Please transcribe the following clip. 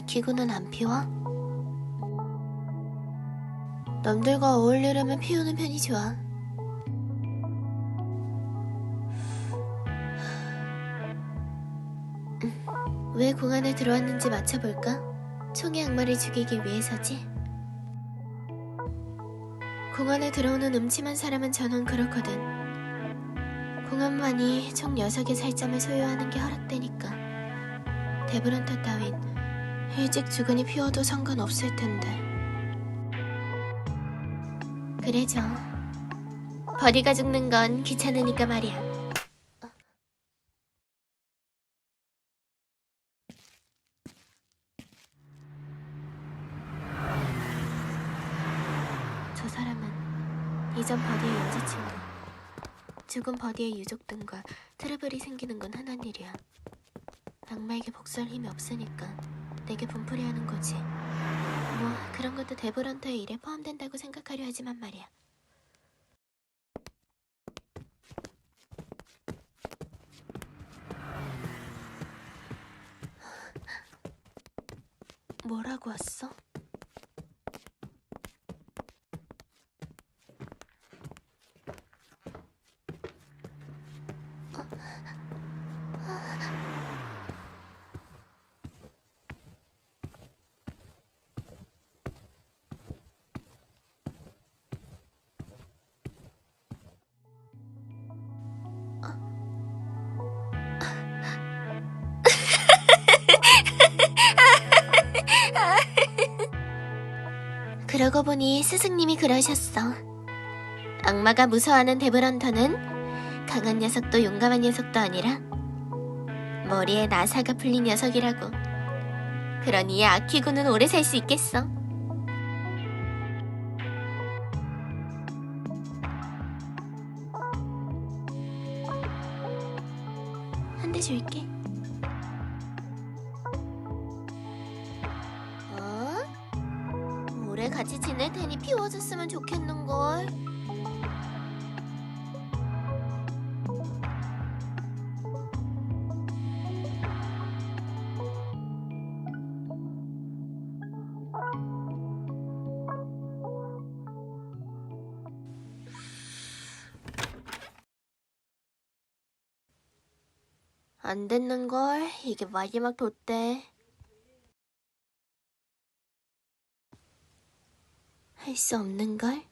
아키고는 안 피워? 남들과 어울리려면 피우는 편이 좋아. 음, 왜 공안에 들어왔는지 맞춰볼까? 총의 악마를 죽이기 위해서지. 공안에 들어오는 음침한 사람은 전원 그렇거든. 공안만이 총 6의 살점을 소유하는 게 허락되니까. 데브런터 따윈 일찍 죽으니 피워도 상관없을 텐데. 그래죠. 버디가 죽는 건 귀찮으니까 말이야. 저 사람은 이전 버디의 여자친구. 죽은 버디의 유족 등과 트러블이 생기는 건 흔한 일이야. 악마에게 복수할 힘이 없으니까 내게 분풀이 하는 거지. 뭐 그런 것도 데브런터의 일에 포함된다고 생각하려 하지만 말이야. 뭐라고 왔어? 그러고 보니 스승님이 그러셨어. 악마가 무서워하는 데브런터는 강한 녀석도 용감한 녀석도 아니라 머리에 나사가 풀린 녀석이라고. 그러니 아키고는 오래 살 수 있겠어. 한 대 줄게. 같이 지낼 테니 피워줬으면 좋겠는걸. 안 됐는걸. 이게 마지막 돛대. 할 수 없는걸?